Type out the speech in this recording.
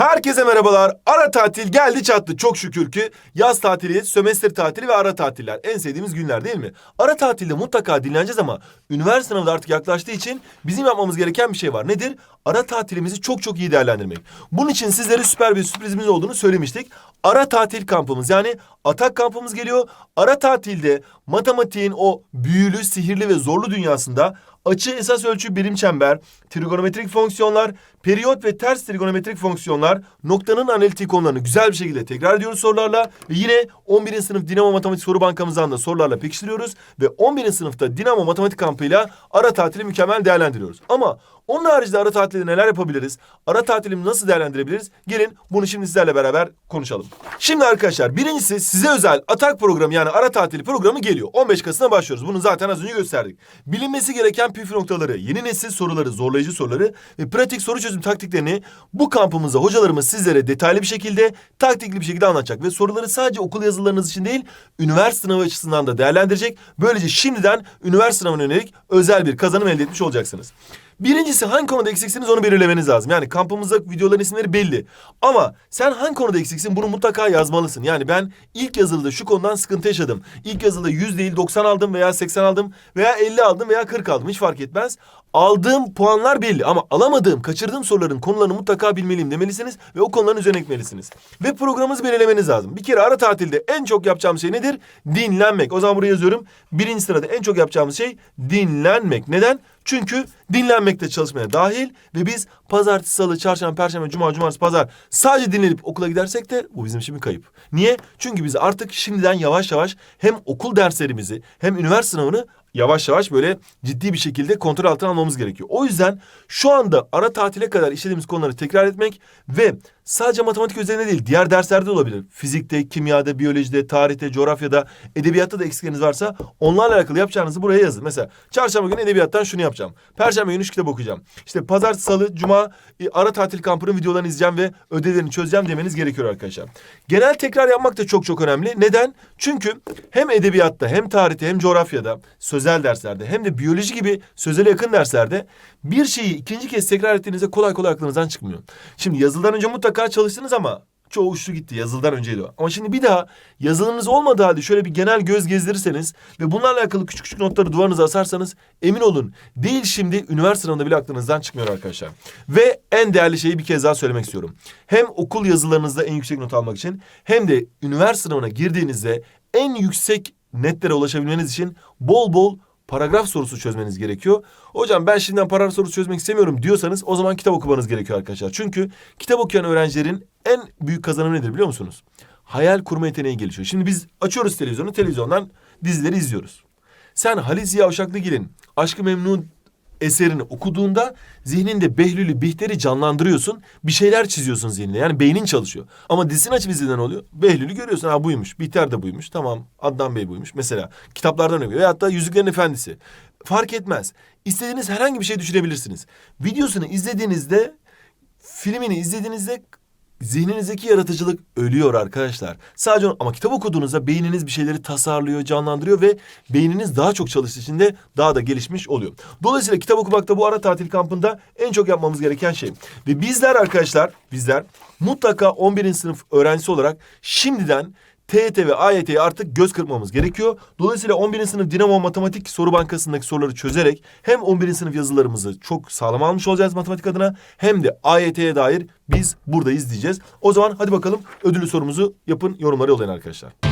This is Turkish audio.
Herkese merhabalar. Ara tatil geldi çattı çok şükür ki. Yaz tatili, sömestr tatili ve ara tatiller. En sevdiğimiz günler değil mi? Ara tatilde mutlaka dinleneceğiz ama üniversite sınavı da artık yaklaştığı için bizim yapmamız gereken bir şey var. Nedir? Ara tatilimizi çok çok iyi değerlendirmek. Bunun için sizlere süper bir sürprizimiz olduğunu söylemiştik. Ara tatil kampımız yani atak kampımız geliyor. Ara tatilde matematiğin o büyülü, sihirli ve zorlu dünyasında açı esas ölçü birim çember, trigonometrik fonksiyonlar, periyot ve ters trigonometrik fonksiyonlar, noktanın analitik konularını güzel bir şekilde tekrar ediyoruz sorularla ve yine 11. sınıf Dinamo Matematik soru bankamızdan da sorularla pekiştiriyoruz ve 11. sınıfta Dinamo Matematik kampıyla ara tatili mükemmel değerlendiriyoruz. Ama onun haricinde ara tatilde neler yapabiliriz? Ara tatilimi nasıl değerlendirebiliriz? Gelin bunu şimdi sizlerle beraber konuşalım. Şimdi arkadaşlar birincisi size özel atak programı yani ara tatili programı geliyor. 15 Kasım'da başlıyoruz. Bunu zaten az önce gösterdik. Bilinmesi gereken püf noktaları, yeni nesil soruları, zorlayıcı soruları ve pratik soru çözüm taktiklerini bu kampımızda hocalarımız sizlere detaylı bir şekilde, taktikli bir şekilde anlatacak. Ve soruları sadece okul yazılarınız için değil, üniversite sınavı açısından da değerlendirecek. Böylece şimdiden üniversite sınavına yönelik özel bir kazanım elde etmiş olacaksınız. Birincisi hangi konuda eksiksiniz onu belirlemeniz lazım. Yani kampımızda videoların isimleri belli. Ama sen hangi konuda eksiksin bunu mutlaka yazmalısın. Yani ben ilk yazılıda şu konudan sıkıntı yaşadım. İlk yazılıda 100 değil 90 aldım veya 80 aldım veya 50 aldım veya 40 aldım. Hiç fark etmez. Aldığım puanlar belli ama alamadığım, kaçırdığım soruların konularını mutlaka bilmeliyim demelisiniz ve o konuların üzerine gitmelisiniz. Ve programınızı belirlemeniz lazım. Bir kere ara tatilde en çok yapacağımız şey nedir? Dinlenmek. O zaman buraya yazıyorum. Birinci sırada en çok yapacağımız şey dinlenmek. Neden? Çünkü dinlenmek de çalışmaya dahil ve biz pazartesi, salı, çarşamba, perşembe, cuma, cumartesi, pazar sadece dinlenip okula gidersek de bu bizim için bir kayıp. Niye? Çünkü biz artık şimdiden yavaş yavaş hem okul derslerimizi hem üniversite sınavını yavaş yavaş böyle ciddi bir şekilde kontrol altına almamız gerekiyor. O yüzden şu anda ara tatile kadar işlediğimiz konuları tekrar etmek ve sadece matematik üzerine değil diğer derslerde de olabilir. Fizikte, kimyada, biyolojide, tarihte, coğrafyada, edebiyatta da eksikleriniz varsa onlarla alakalı yapacağınızı buraya yazın. Mesela çarşamba günü edebiyattan şunu yapacağım. Perşembe günü şu kitap okuyacağım. İşte pazartesi, salı, cuma e, ara tatil kampının videolarını izleyeceğim ve ödevlerini çözeceğim demeniz gerekiyor arkadaşlar. Genel tekrar yapmak da çok çok önemli. Neden? Çünkü hem edebiyatta hem tarihte hem coğrafyada sözel derslerde hem de biyoloji gibi sözele yakın derslerde bir şeyi ikinci kez tekrar ettiğinizde kolay kolay aklınızdan çıkmıyor. Şimdi yazılıdan önce mutlaka çalıştınız ama çoğu uçtu gitti yazılıdan önceydi o. Ama şimdi bir daha yazılınız olmadığı halde şöyle bir genel göz gezdirirseniz ve bunlarla alakalı küçük küçük notları duvarınıza asarsanız emin olun değil şimdi üniversite sınavında bile aklınızdan çıkmıyor arkadaşlar. Ve en değerli şeyi bir kez daha söylemek istiyorum. Hem okul yazılarınızda en yüksek not almak için hem de üniversite sınavına girdiğinizde en yüksek netlere ulaşabilmeniz için bol bol paragraf sorusu çözmeniz gerekiyor. Hocam ben şimdiden paragraf sorusu çözmek istemiyorum diyorsanız o zaman kitap okumanız gerekiyor arkadaşlar. Çünkü kitap okuyan öğrencilerin en büyük kazanımı nedir biliyor musunuz? Hayal kurma yeteneği gelişiyor. Şimdi biz açıyoruz televizyonu, televizyondan dizileri izliyoruz. Sen Halis Ziya Uşaklıgil'in Aşkı Memnun eserini okuduğunda zihninde Behlül'ü, Bihter'i canlandırıyorsun. Bir şeyler çiziyorsun zihninde. Yani beynin çalışıyor. Ama dizisini açıp izlediğinde ne oluyor? Behlül'ü görüyorsun. Ha buymuş. Bihter de buymuş. Tamam. Adnan Bey buymuş. Mesela kitaplardan öyle. Veyahut da Yüzüklerin Efendisi. Fark etmez. İstediğiniz herhangi bir şey düşünebilirsiniz. Videosunu izlediğinizde, filmini izlediğinizde Zihninizdeki yaratıcılık ölüyor arkadaşlar. Sadece ama kitap okuduğunuzda beyniniz bir şeyleri tasarlıyor, canlandırıyor ve beyniniz daha çok çalıştığı için de daha da gelişmiş oluyor. Dolayısıyla kitap okumakta bu ara tatil kampında en çok yapmamız gereken şey. Ve bizler arkadaşlar, bizler mutlaka 11. sınıf öğrencisi olarak şimdiden TYT ve AYT'ye artık göz kırpmamız gerekiyor. Dolayısıyla 11. sınıf Dinamo Matematik Soru Bankası'ndaki soruları çözerek hem 11. sınıf yazılarımızı çok sağlam almış olacağız matematik adına hem de AYT'ye dair biz buradayız diyeceğiz. O zaman hadi bakalım ödüllü sorumuzu yapın yorumlara yollayın arkadaşlar.